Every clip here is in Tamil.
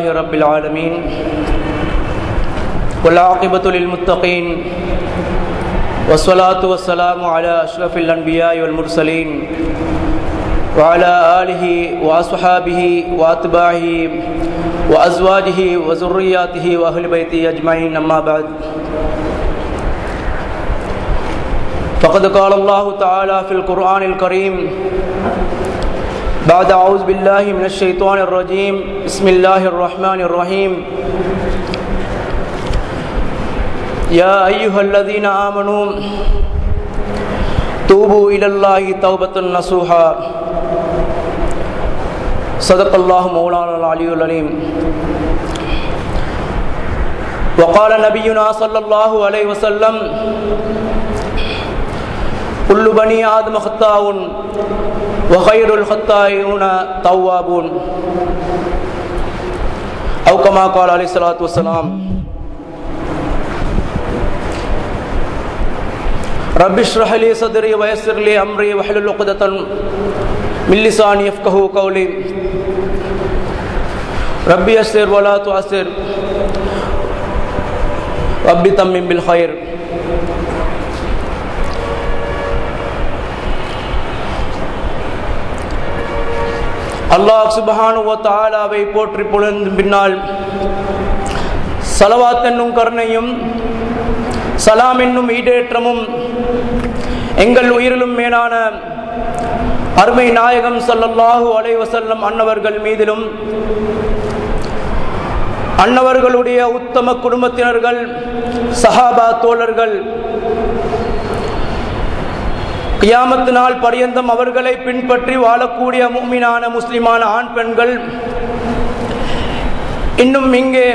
لله رب العالمين والعاقبة للمتقين والصلاة والسلام على أشرف الأنبياء والمرسلين وعلى آله وأصحابه وأتباعه وأزواجه وذرياته وأهل بيته أجمعين أما بعد. فقد قال الله تعالى في القرآن الكريم بعد اعوذ بالله من الشيطان الرجيم بسم الله الرحمن الرحيم يا ايها الذين امنوا توبوا الى الله توبه نصوحا۔ صدق الله مولانا العلي العليم وقال نبينا صلى الله عليه وسلم كل بني آدم خطاء وخير الخطائون توابون أو كما قال عليه الصلاة والسلام رب اشرح لي صدري ويسر لي أمري واحلل عقدة من لساني يفقهوا قولي ربي يسر ولا تعسر ربي تمم بالخير அல்லாஹ் சுபஹானுவோ தாலாவை போற்றி புலர்ந்து பின்னால் சலவாத் என்னும் கருணையும் சலாம் என்னும் ஈடேற்றமும் எங்கள் உயிரிலும் மேலான அருமை நாயகம் சல்லல்லாஹு அலைவசல்லம் அன்னவர்கள் மீதிலும் அன்னவர்களுடைய உத்தம குடும்பத்தினர்கள் சஹாபா தோழர்கள் கியாமத்து நாள் பரியந்தம் அவர்களை பின்பற்றி வாழக்கூடிய மூமினான முஸ்லிமான ஆண் பெண்கள் இன்னும் இங்கே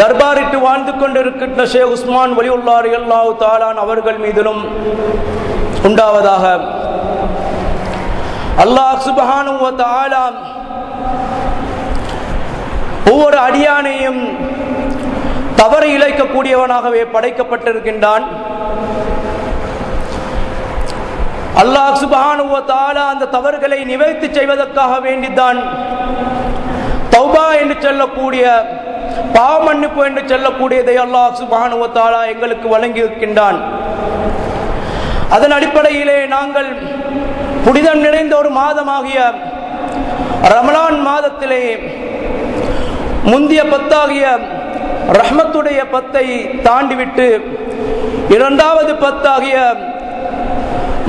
தர்பாரிட்டு வாழ்ந்து கொண்டிருக்கின்ற ஷே உஸ்மான் வலியுள்ளார் அல்லாஹு தாலான் அவர்கள் மீதிலும் உண்டாவதாக அல்லாஹ் சுபஹானு தாலா ஒவ்வொரு அடியானையும் தவறு இழைக்கக்கூடியவனாகவே படைக்கப்பட்டிருக்கின்றான். அல்லாஹ் சுபானுவ தாலா அந்த தவறுகளை நிவர்த்தி செய்வதற்காக வேண்டித்தான். தௌபா என்று சொல்லக்கூடிய பாவமன்னிப்பு என்று சொல்லக்கூடியதை அல்லாஹ் சுபானுவ தாலா எங்களுக்கு வழங்கி இருக்கின்றான் அதன் அடிப்படையிலே நாங்கள் புனிதம் நிறைந்த ஒரு மாதமாகிய ரமலான் மாதத்திலே முந்திய பத்தாகிய ரஹ்மத்துடைய பத்தை தாண்டிவிட்டு இரண்டாவது பத்தாகிய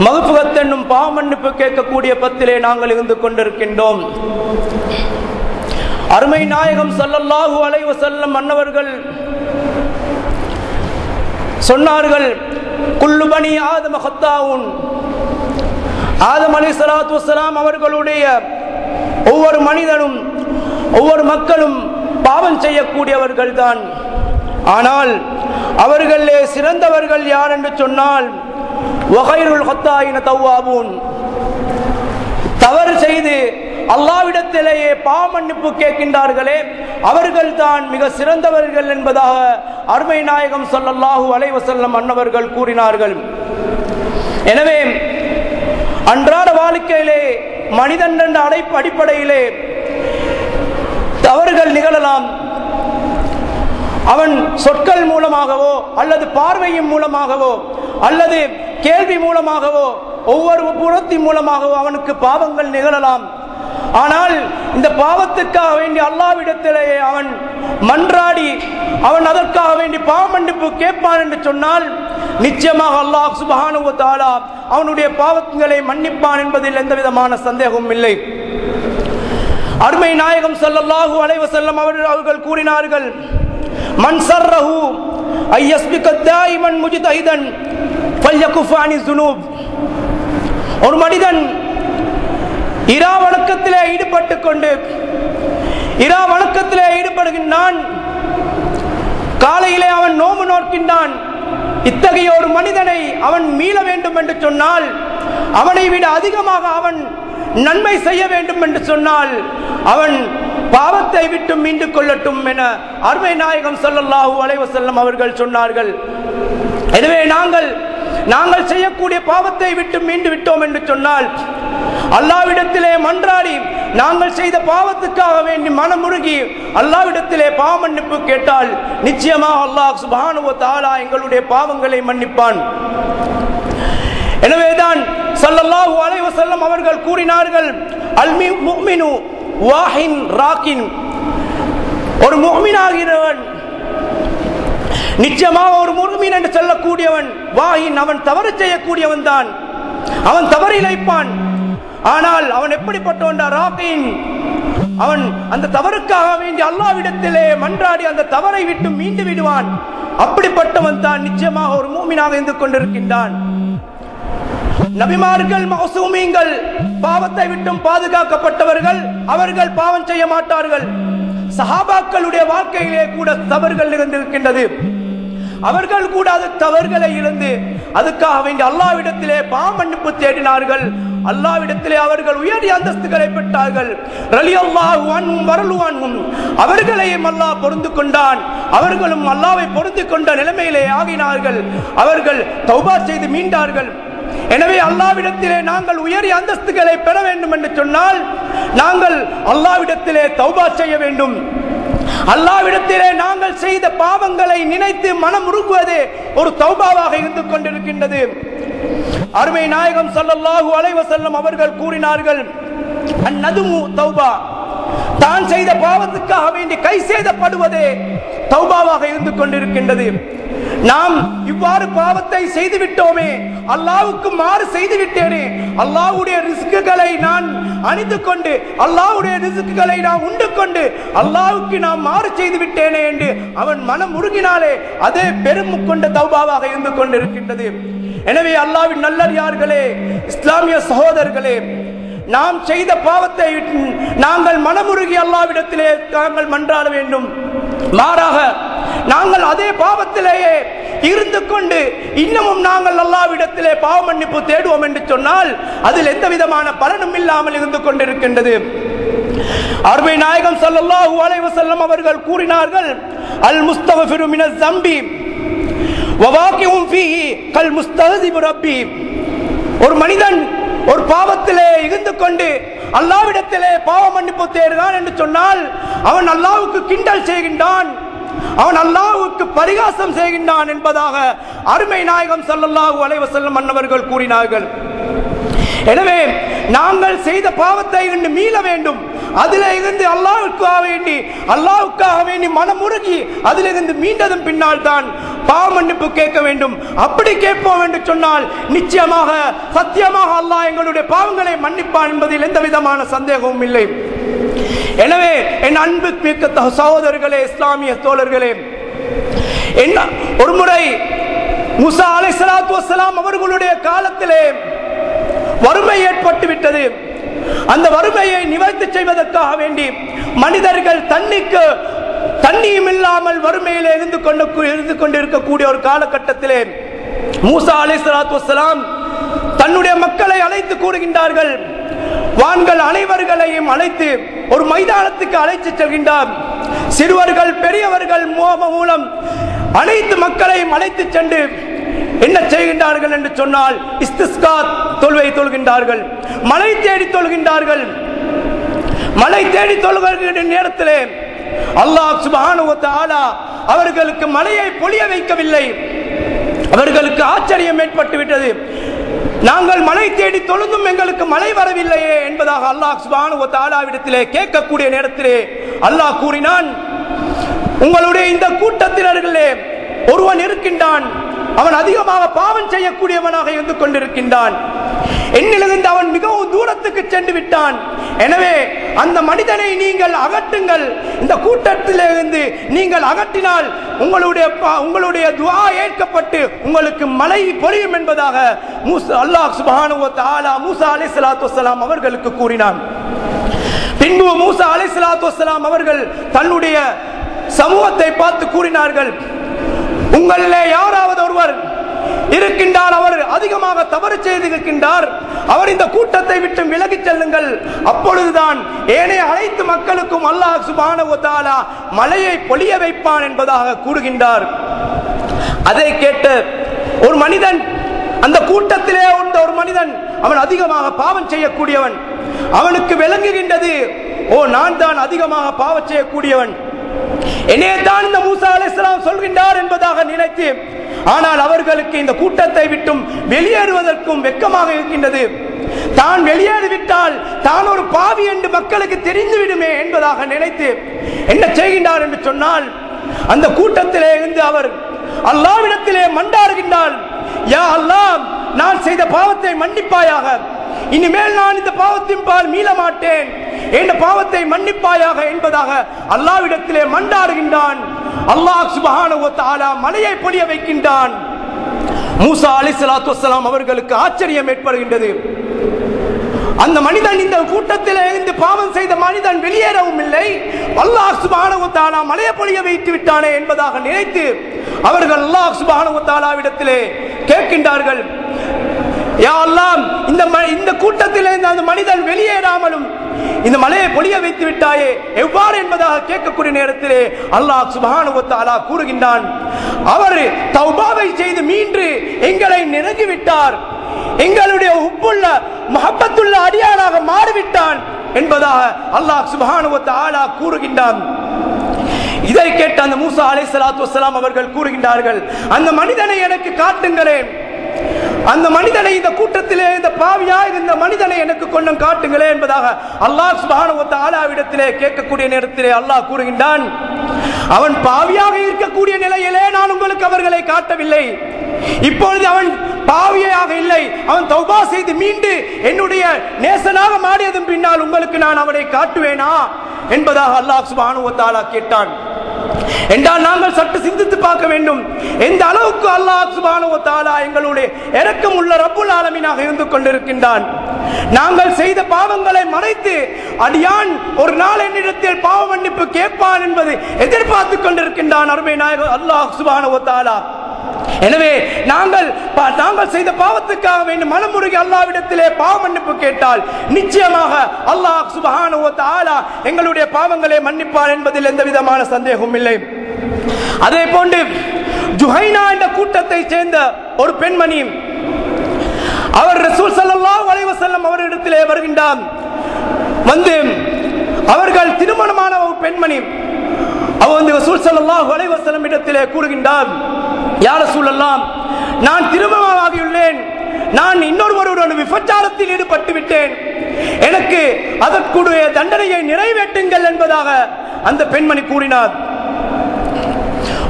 மகுப்புகத் என்னும் பாவமன்னிப்பு கேட்கக்கூடிய பத்திலே நாங்கள் இருந்து கொண்டிருக்கின்றோம். அருமை நாயகம் சல்லல்லாஹு அலைவ செல்லம் மன்னவர்கள் சொன்னார்கள் குல்லுபணி ஆதம ஹத்தாவுன். ஆதம் அலி சலாத்து வலாம் அவர்களுடைய ஒவ்வொரு மனிதனும் ஒவ்வொரு மக்களும் பாவம் செய்யக்கூடியவர்கள் தான் ஆனால் அவர்களே சிறந்தவர்கள் யார் என்று சொன்னால் வகைருல் ஹத்தாயின தவ்வாபூன் தவறு செய்து அல்லாவிடத்திலேயே பாமன்னிப்பு கேட்கின்றார்களே அவர்கள் தான் மிக சிறந்தவர்கள் என்பதாக அருமை நாயகம் சொல்லல்லாஹூ அலைவசல்லம் அன்னவர்கள் கூறினார்கள். எனவே அன்றாட வாழ்க்கையிலே மனிதன் என்ற அடைப்பு அடிப்படையிலே தவறுகள் நிகழலாம். அவன் சொற்கள் மூலமாகவோ அல்லது பார்வையின் மூலமாகவோ அல்லது கேள்வி மூலமாகவோ ஒவ்வொரு புறத்தின் மூலமாகவோ அவனுக்கு பாவங்கள் நிகழலாம். ஆனால் இந்த பாவத்துக்காக வேண்டி அல்லாவிடத்திலேயே அவன் மன்றாடி அவன் அதற்காக வேண்டி பாவமன்னிப்பு கேட்பான் என்று சொன்னால் நிச்சயமாக அல்லாஹ் சுபஹானு தாலா அவனுடைய பாவங்களை மன்னிப்பான் என்பதில் எந்த விதமான சந்தேகமும் இல்லை. அருமை நாயகம் சல்லல்லாஹு அலைவ செல்லம் அவர்கள் அவர்கள் கூறினார்கள் மன் சர்ரஹு ஐயஸ்பிக தாயிமன் முஜிதஹிதன் ஃபல்யகுஃபானி சுனூப் ஒரு மனிதன் இரா வணக்கத்திலே ஈடுபட்டு கொண்டு இரா வணக்கத்திலே ஈடுபடுகின்றான். காலையிலே அவன் நோம்பு நோக்கின்றான். இத்தகைய ஒரு மனிதனை அவன் மீள வேண்டும் என்று சொன்னால் அவனை விட அதிகமாக அவன் நன்மை செய்ய வேண்டும் என்று சொன்னால் அவன் பாவத்தை விட்டு மீண்டு கொள்ளட்டும் என அருமை நாயகம் சொல்லல்லாஹூ அலைவசல்லம் அவர்கள் சொன்னார்கள். எனவே நாங்கள் நாங்கள் செய்யக்கூடிய பாவத்தை விட்டு மீண்டு விட்டோம் என்று சொன்னால் அல்லாவிடத்திலே மன்றாடி நாங்கள் செய்த பாவத்துக்காக வேண்டி மனமுருகி அல்லாவிடத்திலே பாவ மன்னிப்பு கேட்டால் நிச்சயமாக அல்லாஹ் சுபானுவ தாலா எங்களுடைய பாவங்களை மன்னிப்பான். எனவேதான் சல்லல்லாஹு அலைவசல்லம் அவர்கள் கூறினார்கள் அல்மி முக்மினு வாஹின் ராக்கின். ஒரு முஃமினாகிறவன் நிச்சயமாக ஒரு முருமின் என்று சொல்லக்கூடியவன். வாயின் அவன் தவறு செய்யக்கூடியவன் தான். அவன் தவறு இழைப்பான். ஆனால் அவன் எப்படிப்பட்டவன் ராக்கின்? அவன் அந்த தவறுக்காக வேண்டி அல்லாவிடத்திலே மன்றாடி அந்த தவறை விட்டு மீண்டு விடுவான். அப்படிப்பட்டவன் தான் நிச்சயமாக ஒரு மூமினாக இருந்து கொண்டிருக்கின்றான். நபிமார்கள் மௌசூமிங்கள் பாவத்தை விட்டும் பாதுகாக்கப்பட்டவர்கள் அவர்கள் பாவம் செய்ய மாட்டார்கள். சஹாபாக்களுடைய வாழ்க்கையிலே கூட தவறுகள் இருந்திருக்கின்றது. அவர்கள் கூட அது தவறுகளை இருந்து அதுக்காக வேண்டி அல்லாவிடத்திலே பாமன்னிப்பு தேடினார்கள். அல்லாவிடத்திலே அவர்கள் உயரிய அந்தஸ்துகளை பெற்றார்கள். ரலியல்லாஹு அவர்களையும் அல்லாஹ் பொருந்து கொண்டான். அவர்களும் அல்லாவை பொருந்து கொண்ட நிலைமையிலே ஆகினார்கள். அவர்கள் தௌபா செய்து மீண்டார்கள். எனவே அல்லாவிடத்திலே நாங்கள் உயரிய அந்தஸ்துகளை பெற வேண்டும் என்று சொன்னால் நாங்கள் அல்லாவிடத்திலே தௌபா செய்ய வேண்டும். அல்லாவிடத்திலே நாங்கள் செய்த பாவங்களை நினைத்து மனம் உருகுவது ஒரு தௌபாவாக இருந்து கொண்டிருக்கின்றது. அருமை நாயகம் சல்லல்லாஹு அலைஹி வஸல்லம் அவர்கள் கூறினார்கள் அந்நதுமு தௌபா. தான் செய்த பாவத்துக்காக வேண்டி கை செய்தப்படுவதே தௌபாவாக இருந்து கொண்டிருக்கின்றது. நாம் இவ்வாறு பாவத்தை செய்து விட்டோமே அல்லாவுக்கு மாறு செய்து விட்டேனே அல்லாவுடைய ரிஸ்குகளை நான் அணிந்து கொண்டு அல்லாவுடைய ரிஸ்குகளை நான் உண்டு கொண்டு அல்லாவுக்கு நான் மாறு செய்து விட்டேனே என்று அவன் மனம் முருகினாலே அதே பெரும் கொண்ட தௌபாவாக இருந்து கொண்டிருக்கின்றது. எனவே அல்லாவின் நல்லடியார்களே இஸ்லாமிய சகோதரர்களே நாம் செய்த பாவத்தை நாங்கள் மனமுருகி அல்லாவிடத்திலே நாங்கள் மன்றாட வேண்டும். மாறாக நாங்கள் அதே பாவத்திலேயே இருந்து கொண்டு இன்னமும் நாங்கள் அல்லாவிடத்திலே பாவ மன்னிப்பு தேடுவோம் என்று சொன்னால் அதில் எந்த விதமான பலனும் இல்லாமல் இருந்து கொண்டிருக்கின்றது. அருமை நாயகம் சல்லல்லாஹு அலைஹி வஸல்லம் அவர்கள் கூறினார்கள் அல் முஸ்தகஃபிரு மின ஸம்பி வவாக்கியும் ஃபீஹி கல் முஸ்தஹதிபு ரப்பி. ஒரு மனிதன் ஒரு பாவத்திலே இருந்து கொண்டு அல்லாவிடத்திலே பாவ மன்னிப்பு தேடுகிறான் என்று சொன்னால் அவன் அல்லாவுக்கு கிண்டல் செய்கின்றான். அவன் அல்லாஹுக்கு பரிகாசம் செய்கின்றான் என்பதாக அருமை நாயகம் சல்லல்லாஹு அலைவசல்லம் மன்னவர்கள் கூறினார்கள். எனவே நாங்கள் செய்த பாவத்தை இருந்து மீள வேண்டும். அதில் இருந்து அல்லாவுக்காக வேண்டி அல்லாவுக்காக வேண்டி மனமுருகி அதிலிருந்து மீண்டதும் பின்னால் தான் பாவ மன்னிப்பு கேட்க வேண்டும். அப்படி கேட்போம் என்று சொன்னால் நிச்சயமாக சத்தியமாக அல்லாஹ் எங்களுடைய பாவங்களை மன்னிப்பான் என்பதில் எந்த விதமான சந்தேகமும் இல்லை. எனவே என் அன்பு மிக்க சகோதரர்களே இஸ்லாமிய தோழர்களே என்ன ஒரு முறை முசா அலை சலாத்து வசலாம் அவர்களுடைய காலத்திலே வறுமை ஏற்பட்டு விட்டது. அந்த வறுமையை நிவர்த்தி செய்வதற்காக வேண்டி மனிதர்கள் தண்ணிக்கு தண்ணியும் இல்லாமல் வறுமையில் இருந்து கொண்டு இருந்து கொண்டிருக்கக்கூடிய ஒரு காலகட்டத்திலே மூசா அலை சலாத்து வசலாம் தன்னுடைய மக்களை அழைத்து கூறுகின்றார்கள். வான்கள் அனைவர்களையும் அழைத்து ஒரு மைதானத்துக்கு அழைத்து செல்கின்றார். சிறுவர்கள் பெரியவர்கள் மோக மூலம் அனைத்து மக்களையும் அழைத்து சென்று என்ன செய்கின்றார்கள் என்று சொன்னால் இஸ்திஸ்கா தொழுவை தொழுகின்றார்கள். மலை தேடி தொழுகின்றார்கள். மலை தேடி தொழுகின்ற நேரத்திலே அல்லாஹ் சுபஹானஹு வ அவர்களுக்கு மலையை பொழிய வைக்கவில்லை. அவர்களுக்கு ஆச்சரியம் ஏற்பட்டு விட்டது நாங்கள் மழை தேடி தொழுந்தும் எங்களுக்கு மழை வரவில்லையே என்பதாக அல்லாஹ் சுபானு தாலாவிடத்திலே கேட்கக்கூடிய நேரத்திலே அல்லாஹ் கூறினான் உங்களுடைய இந்த கூட்டத்தினர்களே ஒருவன் இருக்கின்றான் அவன் அதிகமாக பாவம் செய்யக்கூடியவனாக இருந்து கொண்டிருக்கின்றான். என்னிலிருந்து அவன் மிகவும் தூரத்துக்கு சென்று விட்டான். எனவே அந்த மனிதனை நீங்கள் அகற்றுங்கள். இந்த கூட்டத்திலிருந்து நீங்கள் அகற்றினால் உங்களுடைய உங்களுடைய துவா ஏற்கப்பட்டு உங்களுக்கு மழை பொழியும் என்பதாக அல்லாஹ் சுப்ஹானஹு வ மூசா அலி சலாத்து வலாம் அவர்களுக்கு கூறினான். பின்பு மூசா அலி சலாத்து வலாம் அவர்கள் தன்னுடைய சமூகத்தை பார்த்து கூறினார்கள். உங்களிலே யாராவது ஒருவர் இருக்கின்றால் அவர் அதிகமாக தவறு செய்திருக்கின்றார். அவர் இந்த கூட்டத்தை விட்டு விலகிச் செல்லுங்கள். அப்பொழுதுதான் ஏனைய அனைத்து மக்களுக்கும் அல்லாஹ் சுபான மலையை பொழிய வைப்பான் என்பதாக கூறுகின்றார். அதை கேட்டு ஒரு மனிதன் அந்த கூட்டத்திலே உண்ட ஒரு மனிதன் அவன் அதிகமாக பாவம் செய்யக்கூடியவன். அவனுக்கு விளங்குகின்றது ஓ நான் தான் அதிகமாக பாவம் செய்யக்கூடியவன். என்னே தான் இந்த மூசா அலிஸ்லாம் சொல்கின்றார் என்பதாக நினைத்து ஆனால் அவர்களுக்கு இந்த கூட்டத்தை விட்டும் வெளியேறுவதற்கும் வெட்கமாக இருக்கின்றது. தான் வெளியேறிவிட்டால் தான் ஒரு பாவி என்று மக்களுக்கு தெரிந்துவிடுமே என்பதாக நினைத்து என்ன செய்கின்றார் என்று சொன்னால் அந்த கூட்டத்திலே இருந்து அவர் அல்லாவிடத்திலே மண்டாருகின்றால் யா அல்லாஹ் நான் செய்த பாவத்தை மன்னிப்பாயாக இனிமேல் நான் இந்த பாவத்தின் பால் மீள மாட்டேன் என்ற பாவத்தை மன்னிப்பாயாக என்பதாக அல்லாவிடத்திலே மண்டாடுகின்றான் அல்லாஹ் சுபஹான மலையை பொழிய வைக்கின்றான். மூசா அலி சலாத்து வசலாம் அவர்களுக்கு ஆச்சரியம் ஏற்படுகின்றது. அந்த மனிதன் இந்த கூட்டத்தில் இருந்து பாவம் செய்த மனிதன் வெளியேறவும் இல்லை. அல்லாஹ் சுப்ஹானஹு மலைய மலையை பொழிய வைத்து விட்டானே என்பதாக நினைத்து அவர்கள் அல்லாஹ் சுப்ஹானஹு கேட்கின்றார்கள். யா அல்லாம் இந்த ம- இந்த கூட்டத்தில் இருந்து அந்த மனிதன் வெளியேறாமலும் இந்த மலையை பொழிய வைத்து விட்டாயே எவ்வாறு என்பதாக கேட்கக்கூடிய நேரத்திலே அல்லாஹ் சுப்ஹானஹு கூறுகின்றான். அவர் தௌபாவை செய்து மீண்டு எங்களை நெருங்கி விட்டார் எங்களுடைய உப்புள்ள மஹப்பத்துள்ள அடியாராக மாறிவிட்டான் என்பதாக அல்லாஹ் சுப்ஹானஹு ஆலா கூறுகின்றான். இதை கேட்ட அந்த மூசா அலைஹிஸ்ஸலாத்து வஸ்ஸலாம் அவர்கள் கூறுகின்றார்கள் அந்த மனிதனை எனக்கு காட்டுங்களேன். அந்த மனிதனை இந்த கூட்டத்திலே இந்த பாவியா இருந்த மனிதனை எனக்கு கொஞ்சம் காட்டுங்களே என்பதாக அல்லாஹ் சுபானுவத்த ஆலாவிடத்திலே கேட்கக்கூடிய நேரத்திலே அல்லாஹ் கூறுகின்றான். அவன் பாவியாக இருக்கக்கூடிய நிலையிலே நான் உங்களுக்கு அவர்களை காட்டவில்லை. இப்பொழுது அவன் பாவியாக இல்லை. அவன் தௌபா செய்து மீண்டு என்னுடைய நேசனாக மாறியதன் பின்னால் உங்களுக்கு நான் அவனை காட்டுவேனா? என்பதாக அல்லாஹ் சுபானுவத்தாலா கேட்டான். என்றால் நாங்கள் சற்று சிந்தித்து பார்க்க வேண்டும். எந்த அளவுக்கு அல்லாஹ் சுப்ஹானஹு தாலா எங்களுடைய இறக்கம் உள்ள ரப்புல் ஆலமீனாக இருந்து கொண்டிருக்கின்றான். நாங்கள் செய்த பாவங்களை மறைத்து அடியான் ஒரு நாள் என்னிடத்தில் பாவ மன்னிப்பு கேட்பான் என்பது எதிர்பார்த்து கொண்டிருக்கின்றான் அருமை நாயகர் அல்லாஹ் சுப்ஹானஹு தாலா. எனவே நாங்கள் பா- நாங்கள் செய்த பாவத்துக்காக வேண்டும் மனமுருகி அல்லாவிடத்திலே பாவ மன்னிப்பு கேட்டால் நிச்சயமாக அல்லாஹ் சுப்ஹானஹு வ எங்களுடைய பாவங்களை மன்னிப்பார் என்பதில் எந்த விதமான சந்தேகமும் இல்லை. அதே போன்று ஜுஹைனா என்ற கூட்டத்தை சேர்ந்த ஒரு பெண்மணி அவர் ரசூல் சல்லா அலைஹி அவரிடத்திலே வருகின்றார் வந்து அவர்கள் திருமணமான ஒரு பெண்மணி அவன் வந்து ரசூல் ஸல்லல்லாஹு இடத்திலே கூறுகின்றார் யார சூழலாம் நான் திருமணமாகியுள்ளேன். நான் இன்னொருவருடன் விபச்சாரத்தில் ஈடுபட்டு விட்டேன் எனக்கு அதற்குடைய தண்டனையை நிறைவேற்றுங்கள் என்பதாக அந்த பெண்மணி கூறினார்.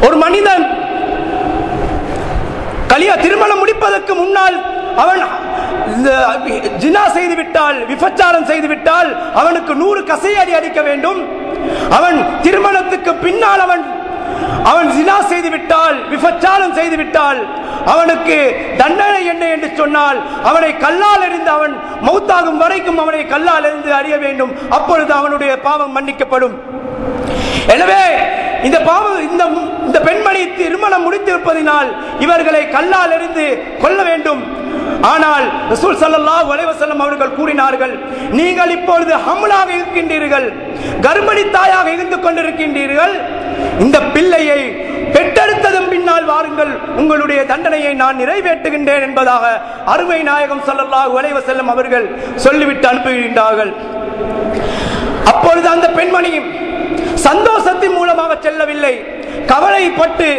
ஒரு மனிதன் கலியா திருமணம் முடிப்பதற்கு முன்னால் அவன் இந்த ஜினா செய்து விட்டால் விபச்சாரம் செய்து விட்டால் அவனுக்கு நூறு கசையடி அடிக்க வேண்டும். அவன் திருமணத்துக்கு பின்னால் அவன் அவன் ஜினா செய்து விட்டால் விபச்சாரம் செய்து விட்டால் அவனுக்கு தண்டனை என்ன என்று சொன்னால் அவனை கல்லால் எறிந்து அவன் மௌத்தாகும் வரைக்கும் அவனை கல்லால் எறிந்து அறிய வேண்டும். அப்பொழுது அவனுடைய பாவம் மன்னிக்கப்படும். எனவே இந்த பாவம் இந்த இந்த பெண்மணி திருமணம் முடித்திருப்பதினால் இவர்களை கல்லால் எறிந்து கொல்ல வேண்டும். ஆனால் ரசூல் ஸல்லல்லாஹு அலைஹி அவர்கள் கூறினார்கள் நீங்கள் இப்பொழுது ஹம்லாக இருக்கின்றீர்கள் கர்ப்பிணி தாயாக இருந்து கொண்டிருக்கின்றீர்கள். இந்த பிள்ளையை பெற்றெடுத்ததும் பின்னால் வாருங்கள். உங்களுடைய தண்டனையை நான் நிறைவேற்றுகின்றேன் என்பதாக அருமை நாயகம் சல்லல்லா அலைஹி செல்லும் அவர்கள் சொல்லிவிட்டு அனுப்புகின்றார்கள். அப்பொழுது அந்த பெண்மணி சந்தோஷத்தின் மூலமாக செல்லவில்லை. கவலைப்பட்டு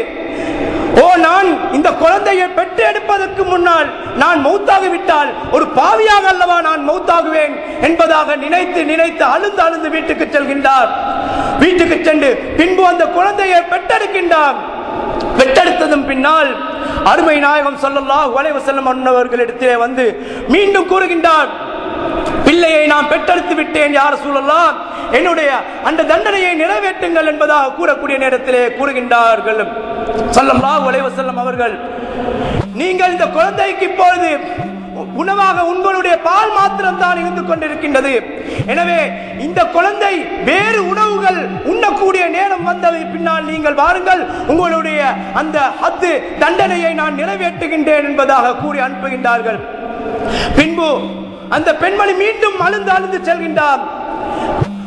ஓ நான் இந்த குழந்தையை பெற்று எடுப்பதற்கு முன்னால் நான் மௌத்தாகிவிட்டால் ஒரு பாவியாக அல்லவா நான் மௌத்தாகுவேன்? என்பதாக நினைத்து நினைத்து அழுந்து அழுந்து வீட்டுக்கு செல்கின்றார். வீட்டுக்கு சென்று பின்பு அந்த குழந்தையை பெற்றெடுக்கின்றார். பெற்றெடுத்ததும் பின்னால் அருமை நாயகம் சொல்லலாம் அலைஹி வஸல்லம் அன்னவர்களிடத்திலே வந்து மீண்டும் கூறுகின்றார் பிள்ளையை நான் பெற்றெடுத்து விட்டேன் யார் சூழலாம் என்னுடைய அந்த தண்டனையை நிறைவேற்றுங்கள் என்பதாக கூறக்கூடிய நேரத்திலே கூறுகின்றார்கள். ஸல்லல்லாஹு அலைஹி செல்லம் அவர்கள் நீங்கள் இந்த குழந்தைக்கு இப்பொழுது உணவாக உங்களுடைய பால் மாத்திரம் தான் இருந்து கொண்டிருக்கின்றது. எனவே இந்த குழந்தை வேறு உணவுகள் உண்ணக்கூடிய நேரம் வந்ததை பின்னால் நீங்கள் வாருங்கள். உங்களுடைய அந்த ஹத்து தண்டனையை நான் நிறைவேற்றுகின்றேன் என்பதாக கூறி அனுப்புகின்றார்கள். பின்பு அந்த பெண்மணி மீண்டும் அழுந்து அழுந்து செல்கின்றார்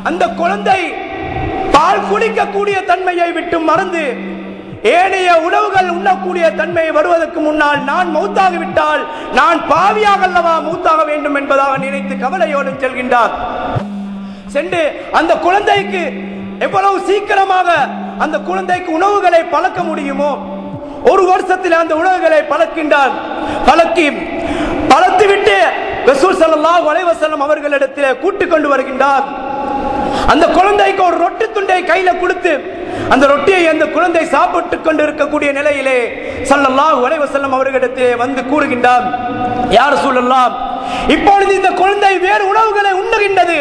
அந்த குழந்தை பால் குடிக்கக்கூடிய தன்மையை விட்டு மறந்து ஏனைய உணவுகள் உண்ணக்கூடிய தன்மை வருவதற்கு முன்னால் நான் மௌத்தாகிவிட்டால் நான் பாவியாக அல்லவா மௌத்தாக வேண்டும் என்பதாக நினைத்து கவலையோடு செல்கின்றார். சென்று அந்த குழந்தைக்கு எவ்வளவு சீக்கிரமாக அந்த குழந்தைக்கு உணவுகளை பழக்க முடியுமோ ஒரு வருஷத்தில் அந்த உணவுகளை பழக்கின்றார். பழக்கி பழத்துவிட்டு ரசூல் சல்லாஹ் அலைஹி அவர்களிடத்தில் கூட்டு கொண்டு வருகின்றார். அந்த குழந்தைக்கு ஒரு ரொட்டி துண்டை கையில கொடுத்து அந்த ரொட்டியை அந்த குழந்தை சாப்பிட்டு கொண்டு இருக்கக்கூடிய நிலையிலே சல்லல்லாஹ் அலைஹி அவர்களிடத்திலே வந்து கூறுகின்றார். யார் சொல்லலாம் இப்பொழுது இந்த குழந்தை வேறு உணவுகளை உண்ணுகின்றது.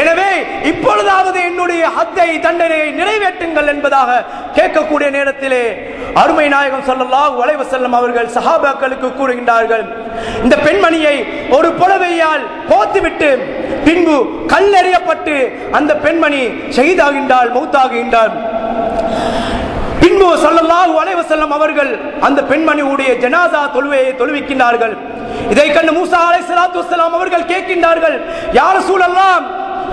எனவே இப்பொழுதாவது என்னுடைய ஹத்தை தண்டனையை நிறைவேற்றுங்கள் என்பதாக கேட்கக்கூடிய நேரத்திலே அருமை நாயகம் சொல்லலாம் அலைஹி செல்லும் அவர்கள் சஹாபாக்களுக்கு கூறுகின்றார்கள் இந்த பெண்மணியை ஒரு புடவையால் போத்துவிட்டு பின்பு கல்லெறியப்பட்டு அந்த பெண்மணி செய்தாகின்றாள் மௌத்தாகின்றாள். பின்பு சொல்லலாம் அலைஹி செல்லும் அவர்கள் அந்த பெண்மணியுடைய ஜனாதா தொழுவையை தொழுவிக்கின்றார்கள். இதை கண்டு மூசா அலைஹிஸ்ஸலாத்து வஸ்ஸலாம் அவர்கள் கேட்கின்றார்கள் யார் சூழலாம்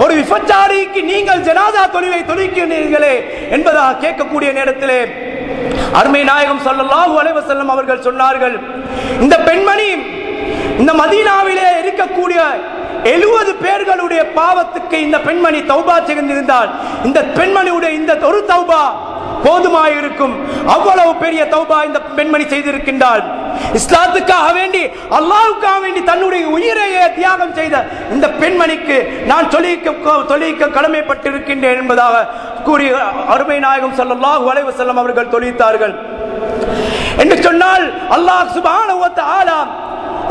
ஒரு விபச்சாரிக்கு நீங்கள் ஜனாதா தொழுவை தொழிக்கிறீர்களே என்பதாக கேட்கக்கூடிய நேரத்திலே அருமை நாயகம் ஸல்லல்லாஹு அலைவசல்லம் அவர்கள் சொன்னார்கள் இந்த பெண்மணி இந்த மதீனாவிலே இருக்கக்கூடிய எழுபது பேர்களுடைய பாவத்துக்கு இந்த பெண்மணி தௌபா செய்திருந்தால் இந்த பெண்மணியுடைய இந்த ஒரு தௌபா போதுமாயிருக்கும். அவ்வளவு பெரிய தௌபா இந்த பெண்மணி செய்திருக்கின்றாள். இஸ்லாத்துக்காக வேண்டி அல்லாவுக்காக வேண்டி தன்னுடைய உயிரையே தியாகம் செய்த இந்த பெண்மணிக்கு நான் சொல்லிக்க சொல்லிக்க கடமைப்பட்டிருக்கின்றேன் என்பதாக கூறி அருமை நாயகம் ஸல்லல்லாஹு வளைவு செல்லம் அவர்கள் தொழித்தார்கள். என்று சொன்னால் அல்லாஹ் சுபான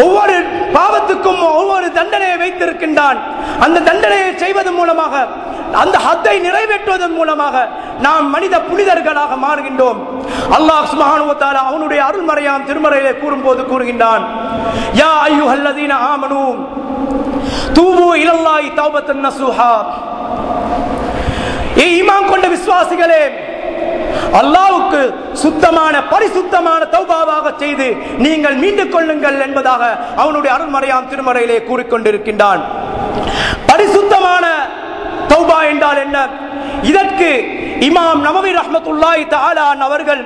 ஒவ்வொரு பாவத்துக்கும் ஒவ்வொரு தண்டனையை வைத்திருக்கின்றான். அந்த தண்டனையை செய்வதன் மூலமாக அந்த ஹத்தை நிறைவேற்றுவதன் மூலமாக நாம் மனித புனிதர்களாக மாறுகின்றோம். அல்லாஹ் சுப்ஹானஹு அவனுடைய அருள்மறையாம் திருமறையிலே கூறும்போது கூறுகின்றான் யா அய்யுஹல்லதீன ஆமனூ தூபு இலல்லாஹி தௌபத்தன் நஸூஹா ஈமான் கொண்ட விசுவாசிகளே அல்லாவுக்கு சுத்தமான பரிசுத்தமான தௌபாவாக செய்து நீங்கள் மீண்டு கொள்ளுங்கள் என்பதாக அவனுடைய அருள்மறையாம் திருமறையிலே கூறிக்கொண்டிருக்கின்றான். பரிசுத்தமான தௌபா என்றால் என்ன? இதற்கு இமாம் நவவி ரஹ்மத்துல்லாஹி தஆலான் அவர்கள்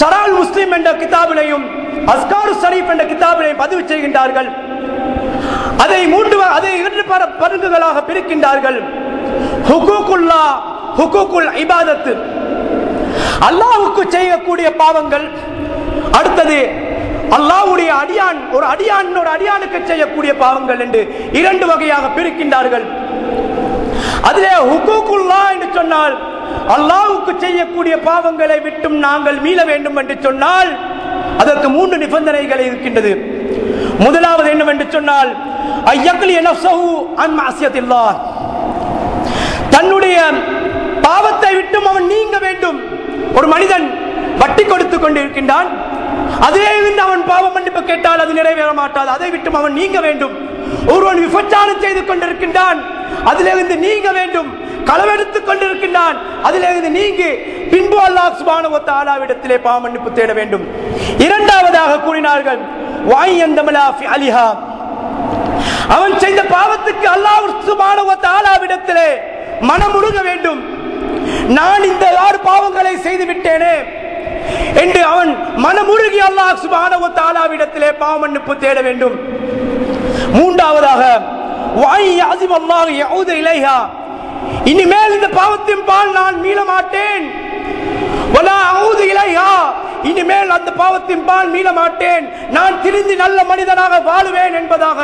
ஷரால் முஸ்லிம் என்ற கிதாபிலையும் அஸ்காரு ஷரீப் என்ற கிதாபிலையும் பதிவு செய்கின்றார்கள். அதை மூன்று அதை இரண்டு பர- பருங்குகளாக பிரிக்கின்றார்கள். ஹுகூக்குல்லா ஹுகூக்குல் இபாதத்து. அல்லாஹ்வுக்கு செய்யக்கூடிய பாவங்கள் அடுத்தது அல்லாஹ்வுடைய அடியான் ஒரு அடியான் ஒரு அடியானுக்கு செய்யக்கூடிய பாவங்கள் என்று இரண்டு வகையாக பிரிக்கின்றார்கள். அதிலே ஹுகூக்குல்லா என்று சொன்னால் அல்லாவுக்கு செய்யக்கூடிய பாவங்களை விட்டும் நாங்கள் மீள வேண்டும் என்று சொன்னால் அதற்கு மூன்று நிபந்தனைகள் இருக்கின்றது. முதலாவது என்னவென்று சொன்னால் ஐயக்லி நஃப்ஸஹு அன் மஅசியத்தில்லாஹ் தன்னுடைய பாவத்தை விட்டும் அவன் நீங்க வேண்டும். ஒரு மனிதன் வட்டி கொடுத்து கொண்டிருக்கின்றான். அதே இருந்து அவன் பாவ மன்னிப்பு கேட்டால் அது நிறைவேற மாட்டாது. அதை விட்டும் அவன் நீங்க வேண்டும். ஒருவன் விபச்சாரம் செய்து கொண்டிருக்கின்றான். அதிலிருந்து நீங்க வேண்டும். களவெடுத்துக் கொண்டிருக்கின்றான். அதிலிருந்து நீங்கி பின்பு அல்லாஹ் சுப்ஹானஹு தாலாவிடத்திலே பாவ மன்னிப்பு தேட வேண்டும். இரண்டாவதாக கூறினார்கள் வாய் ஃபி அலிஹா. அவன் செய்த பாவத்துக்கு அல்லாஹ் சுப்ஹானஹு தாலாவிடத்திலே மனமுருக வேண்டும். நான் இந்த ஆறு பாவங்களை செய்து விட்டேனே என்று அவன் மனமுருகி அல்லாஹ் சுபானவ தாலாவிடத்திலே பாவமன்னிப்பு தேட வேண்டும். மூன்றாவதாக வாய் இனிமேல் இந்த பாவத்தின் பால் நான் மீள மாட்டேன். இனிமேல் அந்த பாவத்தின் பால் மீள மாட்டேன். நான் திருந்தி நல்ல மனிதனாக வாழுவேன் என்பதாக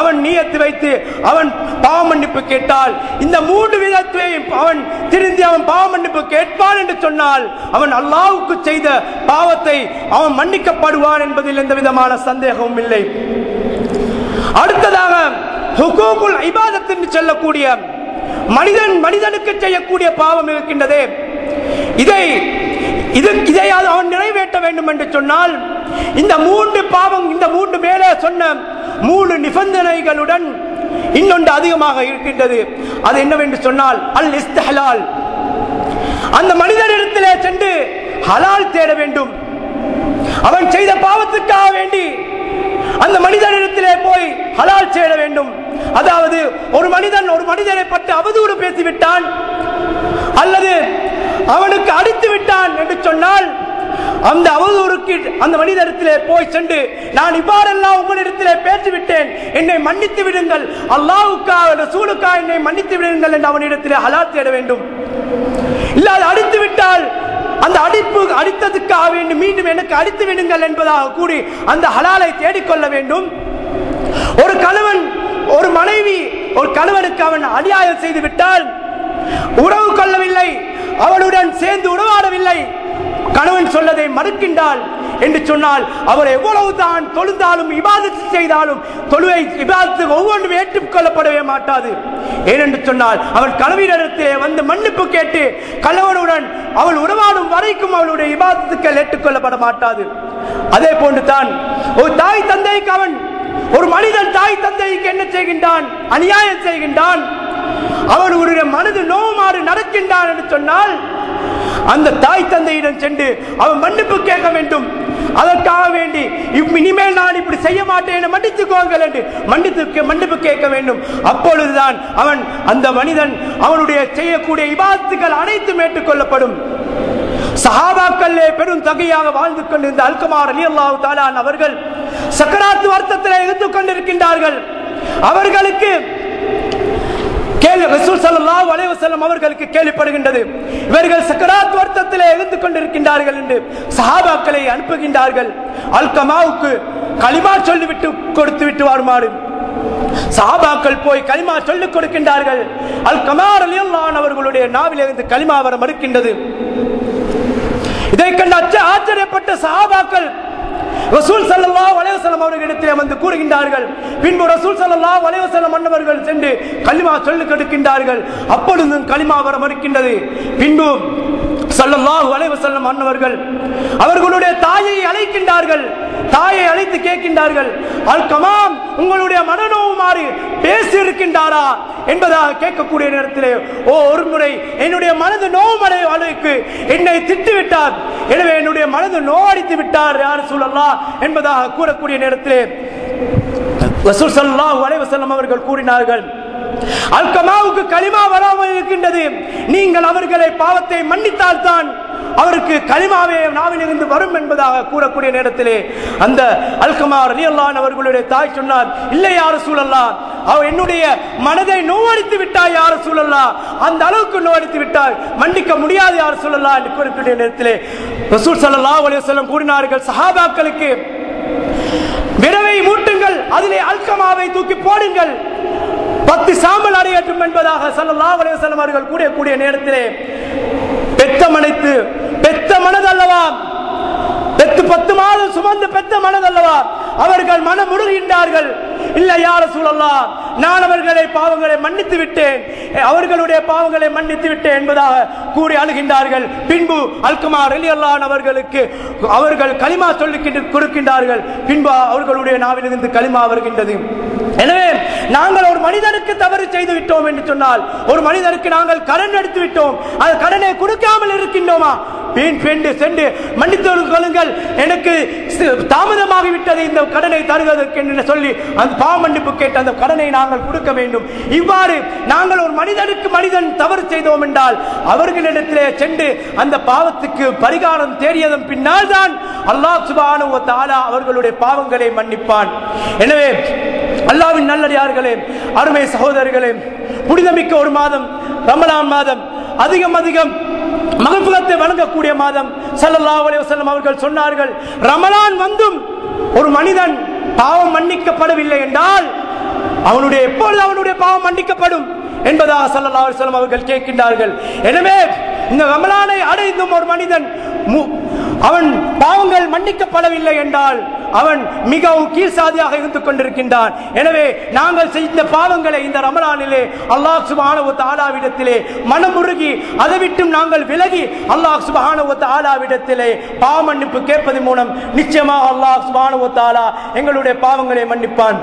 அவன் நீயத்து வைத்து அவன் பாவ மன்னிப்பு கேட்டால் இந்த மூன்று விதத்தையும் அவன் திருந்தி அவன் பாவ மன்னிப்பு கேட்பான் என்று சொன்னால் அவன் அல்லாவுக்கு செய்த பாவத்தை அவன் மன்னிக்கப்படுவான் என்பதில் எந்த விதமான சந்தேகமும் இல்லை. அடுத்ததாக ஹுகூகுல் ஐபாதத் என்று சொல்லக்கூடிய மனிதன் மனிதனுக்கு செய்யக்கூடிய பாவம் இருக்கின்றதே. இதை இது இதை அவன் நிறைவேற்ற வேண்டும் என்று சொன்னால் இந்த மூன்று பாவம் இந்த மூன்று மேலே சொன்ன மூணு நிபந்தனைகளுடன் இன்னொன்று அதிகமாக இருக்கின்றது. அது என்னவென்று சொன்னால் அல் இஸ்தஹலால். அந்த மனிதனிடத்திலே சென்று ஹலால் தேட வேண்டும். அவன் செய்த பாவத்துக்காக வேண்டி அந்த மனிதனிடத்திலே போய் ஹலால் தேட வேண்டும். அதாவது ஒரு மனிதன் ஒரு மனிதனை பற்றி அவதூறு பேசிவிட்டான் அல்லது அவனுக்கு அடித்து விட்டான் என்று சொன்னால் அந்த அவதூறுக்கு அந்த மனிதரிடத்திலே போய் சென்று நான் இவ்வாறெல்லாம் உங்களிடத்திலே பேசிவிட்டேன். என்னை மன்னித்து விடுங்கள். அல்லாவுக்கா ரசூலுக்காக என்னை மன்னித்து விடுங்கள் என்று அவனிடத்திலே ஹலால் தேட வேண்டும். இல்லாத அடித்து விட்டால் அந்த அடிப்பு அடித்ததுக்காக வேண்டும் மீண்டும் எனக்கு அடித்து விடுங்கள் என்பதாக கூறி அந்த ஹலாலை தேடிக்கொள்ள வேண்டும். ஒரு கணவன் ஒரு மனைவி ஒரு கணவனுக்கு அவன் அநியாயம் செய்து விட்டால் உறவு கொள்ளவில்லை. அவளுடன் சேர்ந்து உறவாடவில்லை. கணவன் சொல்லதை மறுக்கின்றாள் என்று சொன்னால் அவர் எவ்வளவு தான் தொழுந்தாலும் விவாதத்து செய்தாலும் தொழுவை விவாதத்துக்கு ஒவ்வொன்றும் ஏற்றுக்கொள்ளப்படவே மாட்டாது. ஏனென்று சொன்னால் அவள் கணவனிடத்திலே வந்து மன்னிப்பு கேட்டு கணவனுடன் அவள் உறவாடும் வரைக்கும் அவளுடைய விவாதத்துக்கள் ஏற்றுக்கொள்ளப்பட மாட்டாது. அதே போன்று தான் ஒரு தாய் தந்தைக்கு அவன் ஒரு மனிதன் தாய் தந்தைக்கு என்ன செய்கின்றான்? அநியாயம் செய்கின்றான். அவனுடைய மனது நோமாறு நடக்கின்றான் என்று சொன்னால் அந்த தாய் தந்தையிடம் சென்று அவன் மன்னிப்பு கேட்க வேண்டும். அதற்காக வேண்டி இனிமேல் நான் இப்படி செய்ய மாட்டேன் என மன்னித்துக்கோங்கள் என்று மன்னித்து மன்னிப்பு கேட்க வேண்டும். அப்பொழுதுதான் அவன் அந்த மனிதன் அவனுடைய செய்யக்கூடிய இபாத்துகள் அனைத்தும் ஏற்றுக்கொள்ளப்படும். சஹாபாக்களே பெரும் தகையாக வாழ்ந்து கொண்டிருந்த அல்குமார் அலி அல்லாஹு தாலான் அவர்கள் சக்கராத்து வருத்தத்தில் இருந்து கொண்டிருக்கின்றார்கள். அவர்களுக்கு கேள்வி ரசூல் சல்லா அலைஹி செல்லும் அவர்களுக்கு கேள்விப்படுகின்றது. இவர்கள் சக்கராத் வருத்தத்திலே இருந்து கொண்டிருக்கின்றார்கள் என்று சஹாபாக்களை அனுப்புகின்றார்கள். அல்கமாவுக்கு களிமா சொல்லிவிட்டு கொடுத்து விட்டு வருமாறு சாபாக்கள் போய் களிமா சொல்லிக் கொடுக்கின்றார்கள். அல் கமார் அலியல்லான் அவர்களுடைய நாவிலிருந்து களிமா வர மறுக்கின்றது. இதை கண்டு அச்ச ஆச்சரியப்பட்ட சாபாக்கள் ரசூல் ஸல்லல்லாஹு அலைஹி வஸல்லம் அவர்களிடத்திலே வந்து கூறுகின்றார்கள். பின்பு ரசூல் ஸல்லல்லாஹு அலைஹி வஸல்லம் மன்னவர்கள் சென்று கலிமா சொல்லு கொடுக்கின்றார்கள் அப்பொழுதும் கலிமா வர மறுக்கின்றது. பின்பு சல்லல்லாஹு அலைஹி வஸல்லம் அவர்களுடைய தாயை அழைக்கின்றார்கள். தாயை அழைத்து கேட்கின்றார்கள். அல் கமாம் உங்களுடைய மனநோவு மாறி பேசி இருக்கின்றாரா என்பதாக கேட்கக்கூடிய நேரத்திலே ஓ ஒரு முறை என்னுடைய மனது நோவடை அளவுக்கு என்னை திட்டு விட்டார் எனவே என்னுடைய மனது நோவடித்து விட்டார் யார் சூழல்லா என்பதாக கூறக்கூடிய நேரத்தில் வசூல் ஸல்லல்லாஹு அலைஹி வஸல்லம் அவர்கள் கூறினார்கள். அல்கமாவுக்கு களிமா வராமல் இருக்கின்றது. நீங்கள் அவர்களை பாவத்தை மன்னித்தால் தான் அவருக்கு களிமாவே நாவிலிருந்து வரும் என்பதாக கூறக்கூடிய நேரத்திலே அந்த அல்கமார் அலியல்லான் அவர்களுடைய தாய் சொன்னார் இல்லை யார சூழல்லா அவ என்னுடைய மனதை நோவடித்து விட்டாய் யார சூழல்லா அந்த அளவுக்கு நோவடித்து விட்டாய் மன்னிக்க முடியாது யார சூழல்லா என்று கூறக்கூடிய நேரத்திலே ரசூல் சல்லா அலைஹி கூறினார்கள் சஹாபாக்களுக்கு விரவை மூட்டுங்கள் அதிலே அல்கமாவை தூக்கி போடுங்கள். பத்து சாம்பல் அடையட்டும் என்பதாக ஸல்லல்லாஹு அலைஹி வஸல்லம் அவர்கள் கூறக்கூடிய நேரத்திலே பெத்த மனைத்து பெத்த மனதல்லவா? பெத்து பத்து மாதம் சுமந்து பெத்த மனதல்லவா? அவர்கள் மனம் முழுகின்றார்கள் இல்லை யார சூழல்லா நான் அவர்களை பாவங்களை மன்னித்து விட்டேன். அவர்களுடைய பாவங்களை மன்னித்து விட்டேன் என்பதாக கூறி அழுகின்றார்கள். பின்பு அல்குமார் அலியல்லான் அவர்களுக்கு அவர்கள் களிமா சொல்லி கொடுக்கின்றார்கள். பின்பு அவர்களுடைய நாவிலிருந்து களிமா வருகின்றது. எனவே நாங்கள் ஒரு மனிதனுக்கு தவறு செய்து விட்டோம் என்று சொன்னால் ஒரு மனிதனுக்கு நாங்கள் கடன் எடுத்து விட்டோம். அது கடனை கொடுக்காமல் இருக்கின்றோமா? வீண் பெண்டு சென்று மன்னித்து கொள்ளுங்கள். எனக்கு சி- தாமதமாகிவிட்டது இந்த கடனை தருவதற்கு என்று சொல்லி அந்த பாவ மன்னிப்பு கேட்டு அந்த கடனை நாங்கள் கொடுக்க வேண்டும். இவ்வாறு நாங்கள் ஒரு மனிதனுக்கு மனிதன் தவறு செய்தோம் என்றால் அவர்களிடத்திலே சென்று அந்த பாவத்துக்கு பரிகாரம் தேடியதன் பின்னால் தான் அல்லாஹ் சுபானு தாலா அவர்களுடைய பாவங்களை மன்னிப்பான். எனவே அல்லாவின் நல்லடியார்களே அருமை சகோதரர்களே புனிதமிக்க ஒரு மாதம் ரமலான் மாதம் அதிகம் அதிகம் மகப்புகத்தை வழங்கக்கூடிய மாதம் ஸல்லல்லாஹு அலைஹி அவர்கள் சொன்னார்கள் ரமலான் வந்தும் ஒரு மனிதன் பாவம் மன்னிக்கப்படவில்லை என்றால் அவனுடைய எப்பொழுது அவனுடைய பாவம் மன்னிக்கப்படும் என்பதாக ஸல்லல்லாஹு அலுவலம் அவர்கள் கேட்கின்றார்கள். எனவே இந்த ரமலானை அடைந்தும் ஒரு மனிதன் மு- அவன் பாவங்கள் மன்னிக்கப்படவில்லை என்றால் அவன் மிகவும் கீழ்சாதியாக இருந்து கொண்டிருக்கின்றான். எனவே நாங்கள் செய்த பாவங்களை இந்த ரமலானிலே அல்லாஹ் சுபானவ தாலாவிடத்திலே மனமுருகி அதை விட்டும் நாங்கள் விலகி அல்லாஹ் சுபானவ தாலாவிடத்திலே பாவ மன்னிப்பு கேட்பதன் மூலம் நிச்சயமாக அல்லாஹ் சுபானவ தாலா எங்களுடைய பாவங்களை மன்னிப்பான்.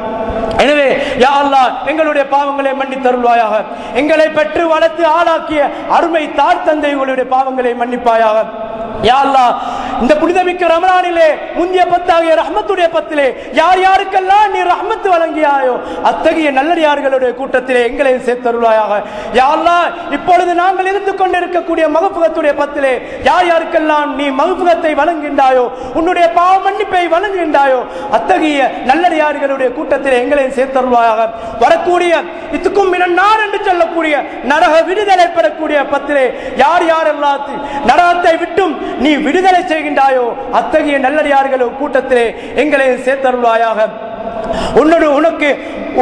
எனவே யா அல்லாஹ் எங்களுடைய பாவங்களை மன்னித்தருள்வாயாக. எங்களை பெற்று வளர்த்து ஆளாக்கிய அருமை தாய் தந்தைகளுடைய பாவங்களை மன்னிப்பாயாக. யா அல்லாஹ் இந்த புனிதமிக்க ரமலானிலே முந்தைய பத்தாகிய ரஹ்மத்துடைய பத்திலே யார் யாருக்கெல்லாம் நீ ரஹ்மத்து வழங்கியாயோ அத்தகைய நல்லடியார்களுடைய கூட்டத்திலே எங்களையும் சேர்த்தருளாயாக யாரெல்லாம் இப்பொழுது நாங்கள் இருந்து கொண்டிருக்கக்கூடிய மகப்புகத்துடைய பத்திலே யார் யாருக்கெல்லாம் நீ மகப்புகத்தை வழங்குகின்றாயோ உன்னுடைய பாவ மன்னிப்பை வழங்குகின்றாயோ அத்தகைய நல்லடியார்களுடைய கூட்டத்திலே எங்களையும் சேர்த்தருளாயாக வரக்கூடிய இதுக்கும் மினன்னார் என்று சொல்லக்கூடிய நரக விடுதலை பெறக்கூடிய பத்திலே யார் யாரெல்லாம் நரகத்தை விட்டும் நீ விடுதலை செய்கின்றாயோ அத்தகைய நல்லடியார்களும் கூட்டத்திலே எங்களையும் சேர்த்தருள்வாயாக. உன்னோடு உனக்கு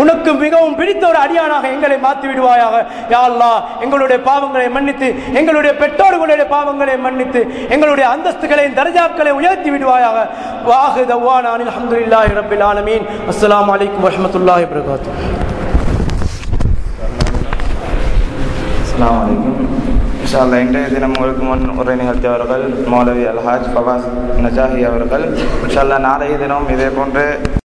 உனக்கு மிகவும் பிடித்த ஒரு அடியானாக எங்களை மாற்றி விடுவாயாக. யாழ்லா எங்களுடைய பாவங்களை மன்னித்து எங்களுடைய பெற்றோர்களுடைய பாவங்களை மன்னித்து எங்களுடைய அந்தஸ்துகளையும் தர்ஜாக்களை உயர்த்தி விடுவாயாக. வாஹு தவான் அனில் அல்ஹம்துலில்லாஹி ரப்பில் ஆலமீன். அஸ்லாம் அலைக்கும் வரஹ்மத்துல்லாஹி வபரகாத்துஹு. அஸ்லாம் வலைக்கம் இன்ஷால்லா இன்றைய தினம் உங்களுக்கு முன் உரை நிகழ்த்தியவர்கள் மௌலவி அல்ஹாஜ் பவாஸ் நஜாஹி அவர்கள். இன்ஷால்லா நாளைய தினம் இதே போன்று